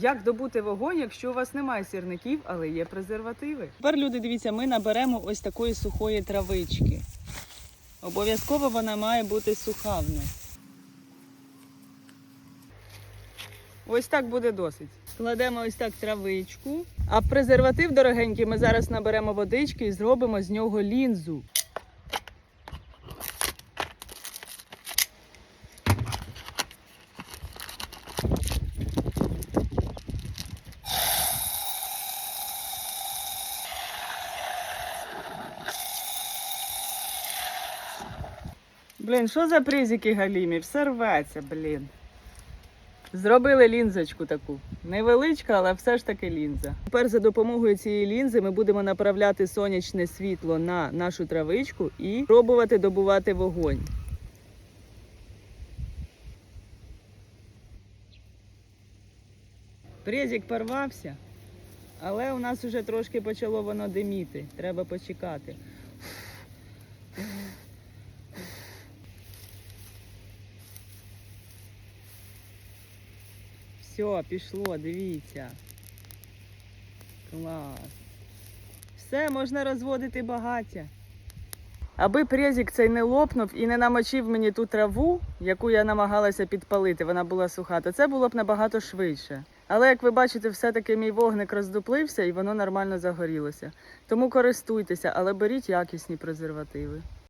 Як добути вогонь, якщо у вас немає сірників, але є презервативи? Тепер люди, дивіться, ми наберемо ось такої сухої травички. Обов'язково вона має бути суха в нас. Ось так буде досить. Кладемо ось так травичку. А презерватив дорогенький ми зараз наберемо водички і зробимо з нього лінзу. Блін, що за призики галімі? Все рветься, блін. Зробили лінзочку таку. Невеличка, але все ж таки лінза. Тепер за допомогою цієї лінзи ми будемо направляти сонячне світло на нашу травичку і пробувати добувати вогонь. Презик порвався, але у нас вже трошки почало воно диміти. Треба почекати. Все, пішло, дивіться. Клас. Все, можна розводити багаття. Аби презик цей не лопнув і не намочив мені ту траву, яку я намагалася підпалити, вона була суха, то це було б набагато швидше. Але як ви бачите, все-таки мій вогник роздуплився і воно нормально загорілося. Тому користуйтеся, але беріть якісні презервативи.